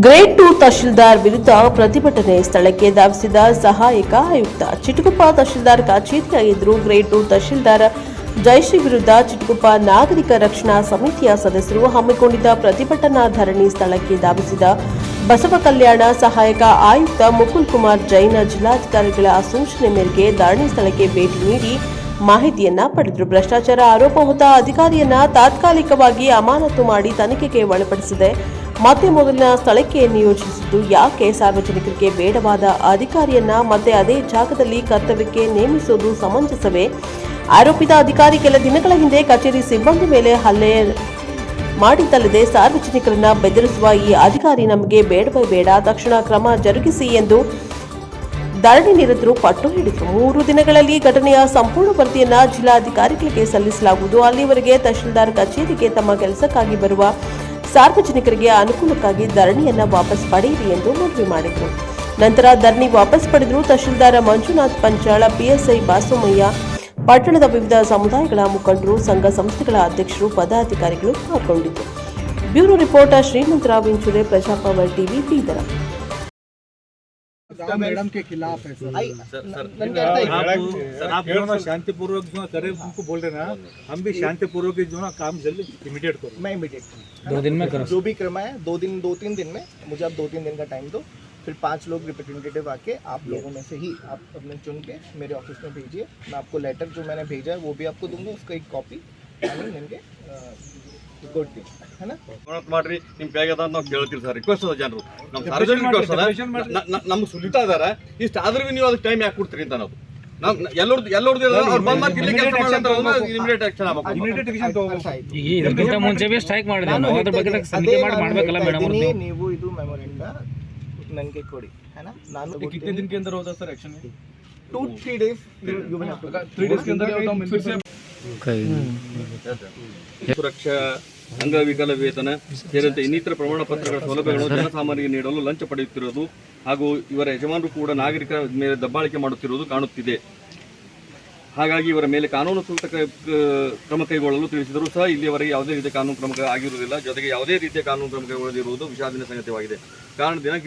Grade two tahsildar ವಿರುದ್ಧ ಪ್ರತಿಭಟನೆ ಸ್ಥಳಕ್ಕೆ ಧಾವಿಸಿದ ಸಹಾಯಕ ಆಯುಕ್ತ. ಚಿಟುಕುಪ್ಪ ತಹಶೀಲ್ದಾರ್ ಕಚೇರಿಯಾಗಿದ್ದರು ಗ್ರೇಡ್ ಟು ತಹಶೀಲ್ದಾರ್ ಜೈಶ್ರೀ ವಿರುದ್ಧ ಚಿಟುಕುಪ್ಪ ನಾಗರಿಕ ರಕ್ಷಣಾ ಸಮಿತಿಯ ಸದಸ್ಯರು ಹಮ್ಮಿಕೊಂಡಿದ್ದ ಪ್ರತಿಭಟನಾ ಧರಣಿ ಸ್ಥಳಕ್ಕೆ ಧಾವಿಸಿದ ಬಸವ ಕಲ್ಯಾಣ ಸಹಾಯಕ ಆಯುಕ್ತ ಮುಕುಲ್ ಕುಮಾರ್ ಜೈನ ಜಿಲ್ಲಾಧಿಕಾರಿಗಳ ಸೂಚನೆ ಮೇರೆಗೆ ಧರಣಿ ಸ್ಥಳಕ್ಕೆ ಭೇಟಿ ನೀಡಿ ಮಾಹಿತಿಯನ್ನ ಪಡೆದರು. ಭ್ರಷ್ಟಾಚಾರ ಆರೋಪ ಹೊತ್ತ ಅಧಿಕಾರಿಯನ್ನ ತಾತ್ಕಾಲಿಕವಾಗಿ ಅಮಾನತು ಮಾಡಿ ತನಿಖೆಗೆ ಒಳಪಡಿಸಿದೆ. ಮತ್ತೆ ಮೊದಲಿನ ಸ್ಥಳಕ್ಕೆ ನಿಯೋಜಿಸಿದ್ದು ಯಾಕೆ? ಸಾರ್ವಜನಿಕರಿಗೆ ಬೇಡವಾದ ಅಧಿಕಾರಿಯನ್ನ ಮತ್ತೆ ಅದೇ ಜಾಗದಲ್ಲಿ ಕರ್ತವ್ಯಕ್ಕೆ ನೇಮಿಸುವುದು ಸಮಂಜಸವೇ? ಆರೋಪಿತ ಅಧಿಕಾರಿ ಕೆಲ ದಿನಗಳ ಹಿಂದೆ ಕಚೇರಿ ಸಿಬ್ಬಂದಿ ಮೇಲೆ ಹಲ್ಲೆ ಮಾಡಿದ್ದಲ್ಲದೆ ಸಾರ್ವಜನಿಕರನ್ನ ಬೆದರಿಸುವ ಈ ಅಧಿಕಾರಿ ನಮಗೆ ಬೇಡವೇ ಬೇಡ, ತಕ್ಷಣ ಕ್ರಮ ಜರುಗಿಸಿ ಎಂದು ಧರಣಿ ನಿರತರು ಪಟ್ಟು ಹಿಡಿದರು ಮೂರು ದಿನಗಳಲ್ಲಿ ಘಟನೆಯ ಸಂಪೂರ್ಣ ವರದಿಯನ್ನು ಜಿಲ್ಲಾಧಿಕಾರಿಗಳಿಗೆ ಸಲ್ಲಿಸಲಾಗುವುದು. ಅಲ್ಲಿವರೆಗೆ ತಹಶೀಲ್ದಾರ್ ಕಚೇರಿಗೆ ತಮ್ಮ ಕೆಲಸಕ್ಕಾಗಿ ಬರುವ ಸಾರ್ವಜನಿಕರಿಗೆ ಅನುಕೂಲಕ್ಕಾಗಿ ಧರಣಿಯನ್ನು ವಾಪಸ್ ಪಡೆಯಿರಿ ಎಂದು ಮನವಿ ಮಾಡಿದರು. ನಂತರ ಧರಣಿ ವಾಪಸ್ ಪಡೆದರು ತಹಶೀಲ್ದಾರ್ ಮಂಜುನಾಥ್ ಪಂಚಾಳ, ಪಿಎಸ್ಐ ಬಾಸುಮಯ್ಯ ಪಟ್ಟಣದ ವಿವಿಧ ಸಮುದಾಯಗಳ ಮುಖಂಡರು, ಸಂಘ ಸಂಸ್ಥೆಗಳ ಅಧ್ಯಕ್ಷರು, ಪದಾಧಿಕಾರಿಗಳು ಪಾಲ್ಗೊಂಡಿದ್ದರು. Bureau reporter Shrimantrao Inchure Praja power TV, Bidar. Madam के खिलाफ है सर। शांतिपूर्वक जो करे उनको बोल रहे ना हम भी शांतिपूर्वक जो ना काम जल्दी इमीडिएट करो। मैं इमीडिएट दो दिन में करो। जो भी क्रम है दो दिन दो तीन दिन में मुझे आप दो तीन दिन का टाइम दो। फिर पाँच लोग रिप्रेजेंटेटिव आके आप लोगों में से ही आप अपने चुन के मेरे ऑफ़िस में भेजिए। मैं आपको लेटर जो मैंने भेजा है वो भी आपको दूँगा उसका एक कॉपी इनके ಮಾಡ್ರಿ ನಿಮ್ ಬೇಗ ಅಂತ ನಾವು ಕೇಳ್ತೀವಿ ಸರ್ ರಿಕ್ವೆಸ್ಟ್ ಅದ ಜನರು. ನಮ್ಮ ಸಾರ್ವಜನಿಕ ನಮ್ಗೆ ಸುಲಿತಾ ಇದಾರೆ. ಇಷ್ಟ ಆದ್ರೂ ನೀವು ಅದಕ್ಕೆ ಟೈಮ್ ಯಾಕೆ ಕೊಡ್ತೀರಿ ಅಂತ ನಾವು ಸ್ಟ್ರೈಕ್ ನಾವು ಅದ್ರ ಬಗ್ಗೆ ಸಂಧಿಕೆ ಮಾಡಿ ಮೇಡಮ್ ನೀವು. ಇದು ಕೊಡಿ. Sir action 2 3 days to 3 days ಸುರಕ್ಷಾ ಅಂಗವಿಕಲ ವೇತನ ಸೇರಿದಂತೆ ಇನ್ನಿತರ ಪ್ರಮಾಣ ಪತ್ರಗಳ ಸೌಲಭ್ಯಗಳು ಜನಸಾಮಾನ್ಯರಿಗೆ ನೀಡಲು ಲಂಚ ಪಡೆಯುತ್ತಿರುವುದು ಹಾಗೂ ಇವರ ಯಜಮಾನರು ಕೂಡ ನಾಗರಿಕರ ಮೇಲೆ ದಬ್ಬಾಳಿಕೆ ಮಾಡುತ್ತಿರುವುದು ಕಾಣುತ್ತಿದೆ. ಹಾಗಾಗಿ ಇವರ ಮೇಲೆ ಕಾನೂನು ಸೂಕ್ತ ಕ್ರಮ ಕೈಗೊಳ್ಳಲು ತಿಳಿಸಿದರೂ ಸಹ ಇಲ್ಲಿಯವರೆಗೆ ಯಾವುದೇ ರೀತಿಯ ಕಾನೂನು ಕ್ರಮ ಆಗಿರುವುದಿಲ್ಲ ಜೊತೆಗೆ ಯಾವುದೇ ರೀತಿಯ ಕಾನೂನು ಕ್ರಮ ಕೈಗೊಳ್ಳದಿರುವುದು ವಿಷಾದನೀಯ ಸಂಗತಿಯಾಗಿದೆ. ಕಾರಣ ದಿನಾಂಕ